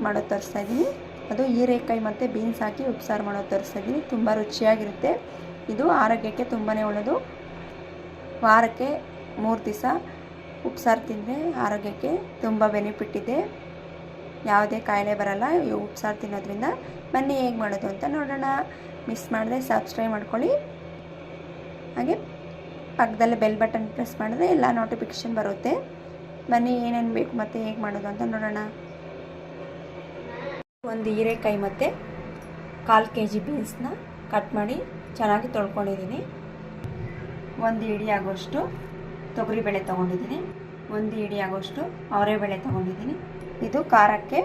ಉಪ್ಸಾರು ಮಾಡೋದು ತೋರಿಸ್ತಾ ಇದ್ದೀನಿ ಅದು ಹೀರೆಕಾಯಿ ಮತ್ತು ಬೀನ್ಸ್ ಹಾಕಿ ಉಪ್ಸಾರು ಮಾಡೋದು ತರಿಸ್ತಾ ಇದ್ದೀನಿ ತುಂಬ ರುಚಿಯಾಗಿರುತ್ತೆ. ಇದು ಆರೋಗ್ಯಕ್ಕೆ ತುಂಬಾ ಒಳ್ಳೆಯದು ವಾರಕ್ಕೆ ಮೂರು ದಿವಸ ಉಪ್ಸಾರು ತಿಂದರೆ ಆರೋಗ್ಯಕ್ಕೆ ತುಂಬ ಬೆನಿಫಿಟ್ ಇದೆ. ಯಾವುದೇ ಕಾಯಿಲೆ ಬರಲ್ಲ. ಈ ಉಪ್ಸಾರು ತಿನ್ನೋದ್ರಿಂದ ಬನ್ನಿ ಹೇಗೆ ಮಾಡೋದು ಅಂತ ನೋಡೋಣ. ಮಿಸ್ ಮಾಡಿದ್ರೆ ಸಬ್ಸ್ಕ್ರೈಬ್ ಮಾಡ್ಕೊಳ್ಳಿ. ಹಾಗೆ ಪಕ್ಕದಲ್ಲೇ ಬೆಲ್ ಬಟನ್ ಪ್ರೆಸ್ ಮಾಡಿದ್ರೆ ಎಲ್ಲ ನೋಟಿಫಿಕೇಷನ್ ಬರುತ್ತೆ. ಬನ್ನಿ ಏನೇನು ಬೇಕು ಮತ್ತು ಹೇಗೆ ಮಾಡೋದು ಅಂತ ನೋಡೋಣ. ಒಂದು ಹೀರೆಕಾಯಿ ಮತ್ತು ಕಾಲು ಕೆ ಜಿ ಬೀನ್ಸ್ನ ಕಟ್ ಮಾಡಿ ಚೆನ್ನಾಗಿ ತೊಳ್ಕೊಂಡಿದ್ದೀನಿ. ಒಂದು ಇಡಿ ಆಗೋಷ್ಟು ತೊಗರಿಬೇಳೆ ತೊಗೊಂಡಿದ್ದೀನಿ. ಒಂದು ಇಡಿ ಆಗೋಷ್ಟು ಅವರೆಬೇಳೆ ತೊಗೊಂಡಿದ್ದೀನಿ. ಇದು ಖಾರಕ್ಕೆ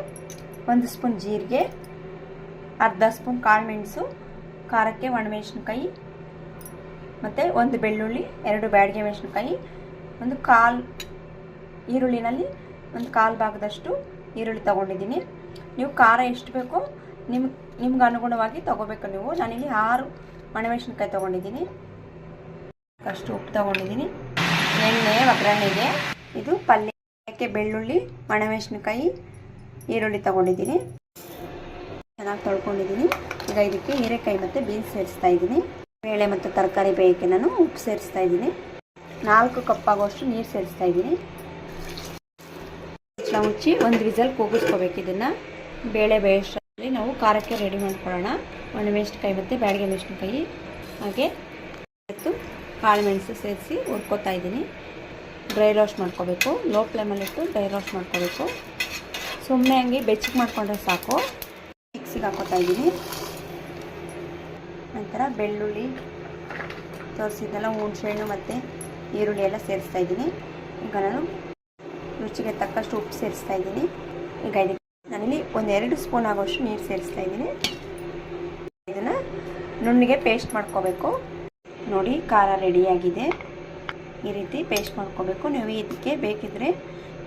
ಒಂದು ಸ್ಪೂನ್ ಜೀರಿಗೆ, ಅರ್ಧ ಸ್ಪೂನ್ ಕಾಳು ಮೆಣಸು, ಖಾರಕ್ಕೆ ಒಣಮೆಣಸಿನ್ಕಾಯಿ ಮತ್ತು ಒಂದು ಬೆಳ್ಳುಳ್ಳಿ, ಎರಡು ಬ್ಯಾಡಿಗೆ ಮೆಣಸಿನ್ಕಾಯಿ, ಒಂದು ಕಾಲು ಈರುಳ್ಳಿನಲ್ಲಿ ಒಂದು ಕಾಲು ಭಾಗದಷ್ಟು ಈರುಳ್ಳಿ ತೊಗೊಂಡಿದ್ದೀನಿ. ನೀವು ಖಾರ ಎಷ್ಟು ಬೇಕೋ ನಿಮ್ಗೆ ನಿಮ್ಗೆ ಅನುಗುಣವಾಗಿ ತೊಗೋಬೇಕು ನೀವು. ನಾನಿಲ್ಲಿ ಆರು ಒಣಮೆಣ್ಸಿನ್ಕಾಯಿ ತೊಗೊಂಡಿದ್ದೀನಿ. ಅಷ್ಟು ಉಪ್ಪು ತೊಗೊಂಡಿದ್ದೀನಿ. ಎಣ್ಣೆ, ಒಗ್ಗರಣೆಗೆ. ಇದು ಪಲ್ಯಕ್ಕೆ ಬೆಳ್ಳುಳ್ಳಿ, ಒಣಮೆಣಸಿನ್ಕಾಯಿ, ಈರುಳ್ಳಿ ತೊಗೊಂಡಿದ್ದೀನಿ. ಚೆನ್ನಾಗಿ ತೊಳ್ಕೊಂಡಿದ್ದೀನಿ. ಈಗ ಇದಕ್ಕೆ ಹೀರೆಕಾಯಿ ಮತ್ತು ಬೀನ್ಸ್ ಸೇರಿಸ್ತಾ ಇದ್ದೀನಿ. ಬೇಳೆ ಮತ್ತು ತರಕಾರಿ ಬೇಯಕ್ಕೆ ನಾನು ಉಪ್ಪು ಸೇರಿಸ್ತಾ ಇದ್ದೀನಿ. ನಾಲ್ಕು ಕಪ್ ಆಗೋಷ್ಟು ನೀರು ಸೇರಿಸ್ತಾ ಇದ್ದೀನಿ. ಮುಚ್ಚಿ ಒಂದು ವಿಸಲ್ ಕೂಗಿಸ್ಕೋಬೇಕು ಇದನ್ನು. ಬೇಳೆ ಬೇಯಿಸೋದ್ರಲ್ಲಿ ನಾವು ಖಾರಕ್ಕೆ ರೆಡಿ ಮಾಡ್ಕೊಳ್ಳೋಣ. ಒಣಮೆಣಸಿನ್ಕಾಯಿ ಮತ್ತು ಬ್ಯಾಡಿಗೆ ಮೆಣಸಿನ್ಕಾಯಿ. ಹಾಗೆ ಮತ್ತು ಕಾಳು ಮೆಣಸು ಸೇರಿಸಿ ಹುರ್ಕೋತಾ ಇದ್ದೀನಿ. ಡ್ರೈ ರೋಸ್ಟ್ ಮಾಡ್ಕೋಬೇಕು. ಲೋ ಫ್ಲೇಮಲ್ಲಿಟ್ಟು ಡ್ರೈ ರೋಸ್ಟ್ ಮಾಡ್ಕೋಬೇಕು. ಸುಮ್ಮನೆ ಹಂಗೆ ಬೆಚ್ಚಗೆ ಮಾಡಿಕೊಂಡ್ರೆ ಸಾಕು. ಮಿಕ್ಸಿಗೆ ಹಾಕೋತಾ ಇದ್ದೀನಿ. ನಂತರ ಬೆಳ್ಳುಳ್ಳಿ, ತೋರಿಸಿದ್ದೆಲ್ಲ ಹುಣಸೆಹಣ್ಣು ಮತ್ತು ಈರುಳ್ಳಿ ಎಲ್ಲ ಸೇರಿಸ್ತಾ ಇದ್ದೀನಿ. ಈಗ ನಾನು ರುಚಿಗೆ ತಕ್ಕಷ್ಟು ಉಪ್ಪು ಸೇರಿಸ್ತಾ ಇದ್ದೀನಿ. ಈಗ ಇದಕ್ಕೆ ನಾನಿಲ್ಲಿ ಒಂದೆರಡು ಸ್ಪೂನ್ ಆಗೋಷ್ಟು ನೀರು ಸೇರಿಸ್ತಾ ಇದ್ದೀನಿ. ಇದನ್ನು ನುಣ್ಣಿಗೆ ಪೇಸ್ಟ್ ಮಾಡ್ಕೋಬೇಕು. ನೋಡಿ, ಖಾರ ರೆಡಿಯಾಗಿದೆ ಈ ರೀತಿ ಪೇಸ್ಟ್ ಮಾಡ್ಕೋಬೇಕು. ನೀವು ಇದಕ್ಕೆ ಬೇಕಿದ್ದರೆ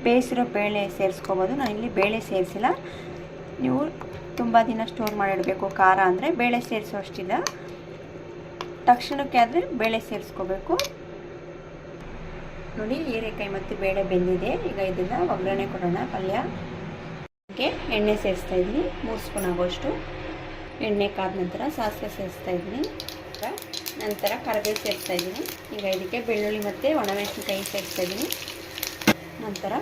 ಬೇಯಿಸಿರೋ ಬೇಳೆ ಸೇರಿಸ್ಕೋಬೋದು. ನಾನಿಲ್ಲಿ ಬೇಳೆ ಸೇರಿಸಿಲ್ಲ. ನೀವು ತುಂಬ ದಿನ ಸ್ಟೋರ್ ಮಾಡಿಡಬೇಕು. ಖಾರ ಅಂದರೆ ಬೇಳೆ ಸೇರಿಸೋ ಅಷ್ಟಿಲ್ಲ ತಕ್ಷಣಕ್ಕೆ ಆದರೆ ಬೇಳೆ ಸೇರಿಸ್ಕೋಬೇಕು. ನೋಡಿ, ಹೀರೆಕಾಯಿ ಮತ್ತು ಬೇಳೆ ಬೆಂದಿದೆ. ಈಗ ಇದನ್ನು ಒಗ್ಗರಣೆ ಕೊಡೋಣ ಪಲ್ಯ. ಅದಕ್ಕೆ ಎಣ್ಣೆ ಸೇರಿಸ್ತಾ ಇದ್ದೀನಿ. ಮೂರು ಸ್ಪೂನ್ ಆಗೋಷ್ಟು. ಎಣ್ಣೆ ಕಾದ ನಂತರ ಸಾಸಿವೆ ಸೇರಿಸ್ತಾ ಇದ್ದೀನಿ. ನಂತರ ಕರಿಬೇವು ಸೇರಿಸ್ತಾ ಇದ್ದೀನಿ. ಈಗ ಇದಕ್ಕೆ ಬೆಳ್ಳುಳ್ಳಿ ಮತ್ತು ಒಣಮೆಣಸಿನಕಾಯಿ ಸೇರಿಸ್ತಾ ಇದ್ದೀನಿ. ನಂತರ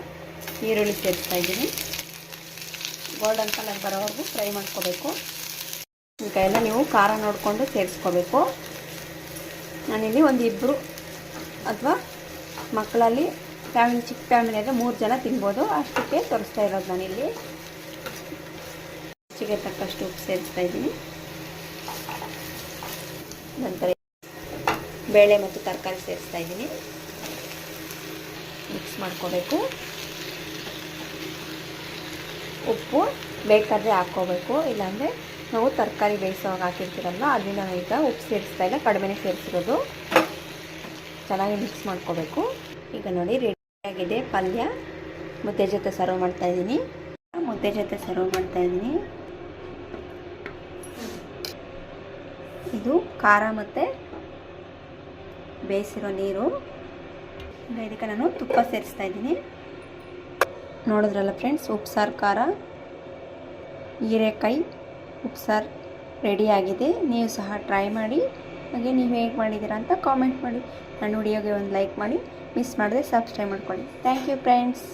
ಈರುಳ್ಳಿ ಸೇರಿಸ್ತಾ ಇದ್ದೀನಿ. ಗೋಲ್ಡನ್ ಕಲರ್ ಬರೋವರೆಗೂ ಫ್ರೈ ಮಾಡ್ಕೋಬೇಕು. ಈಗ ಎಲ್ಲ ನೀವು ಖಾರ ನೋಡಿಕೊಂಡು ಸೇರಿಸ್ಕೋಬೇಕು. ನಾನಿಲ್ಲಿ ಒಂದು ಇಬ್ಬರು ಅಥವಾ ಮಕ್ಕಳಲ್ಲಿ ಫ್ಯಾಮಿಲಿ ಚಿಕ್ಕ ಫ್ಯಾಮಿಲಿ ಅಂದರೆ ಮೂರು ಜನ ತಿನ್ಬೋದು. ಅಷ್ಟಕ್ಕೆ ತೋರಿಸ್ತಾ ಇರೋದು ನಾನಿಲ್ಲಿ ಹೆಚ್ಚಿಗೆ ತಕ್ಕಷ್ಟು ಉಪ್ಪು ಸೇರಿಸ್ತಾ ಇದ್ದೀನಿ. ನಂತರ ಬೇಳೆ ಮತ್ತು ತರಕಾರಿ ಸೇರಿಸ್ತಾ ಇದ್ದೀನಿ. ಮಿಕ್ಸ್ ಮಾಡ್ಕೋಬೇಕು. ಉಪ್ಪು ಬೇಕಾದರೆ ಹಾಕ್ಕೋಬೇಕು. ಇಲ್ಲಾಂದರೆ ನಾವು ತರಕಾರಿ ಬೇಯಿಸೋವಾಗ ಹಾಕಿರ್ತೀರಲ್ಲ ಅದನ್ನ ಈಗ ಉಪ್ಪು ಸೇರಿಸ್ತಾ ಇಲ್ಲ, ಕಡಿಮೆನೇ ಸೇರಿಸಿರೋದು. ಚೆನ್ನಾಗಿ ಮಿಕ್ಸ್ ಮಾಡ್ಕೋಬೇಕು. ಈಗ ನೋಡಿ ರೆಡಿಯಾಗಿದೆ ಪಲ್ಯ. ಮುದ್ದೆ ಜೊತೆ ಸರ್ವ್ ಮಾಡ್ತಾ ಇದ್ದೀನಿ. ಮುದ್ದೆ ಜೊತೆ ಸರ್ವ್ ಮಾಡ್ತಾ ಇದ್ದೀನಿ. ಇದು ಖಾರ ಮತ್ತು ಬೇಯಿಸಿರೋ ನೀರು. ಇದಕ್ಕೆ ನಾನು ತುಪ್ಪ ಸೇರಿಸ್ತಾ ಇದ್ದೀನಿ. ನೋಡಿದ್ರಲ್ಲ ಫ್ರೆಂಡ್ಸ್ ಉಪ್ಸಾರು, ಖಾರ, ಹೀರೆಕಾಯಿ, ಉಪ್ಸಾರು ರೆಡಿಯಾಗಿದೆ ನೀವು ಸಹ ಟ್ರೈ ಮಾಡಿ. ಹಾಗೆ ನೀವು ಹೇಗೆ ಮಾಡಿದ್ದೀರಾ ಅಂತ ಕಾಮೆಂಟ್ ಮಾಡಿ. ನನ್ನ ವಿಡಿಯೋಗೆ ಒಂದು ಲೈಕ್ ಮಾಡಿ. ಮಿಸ್ ಮಾಡಿದ್ರೆ ಸಬ್ಸ್ಕ್ರೈಬ್ ಮಾಡ್ಕೊಳ್ಳಿ. Thank you friends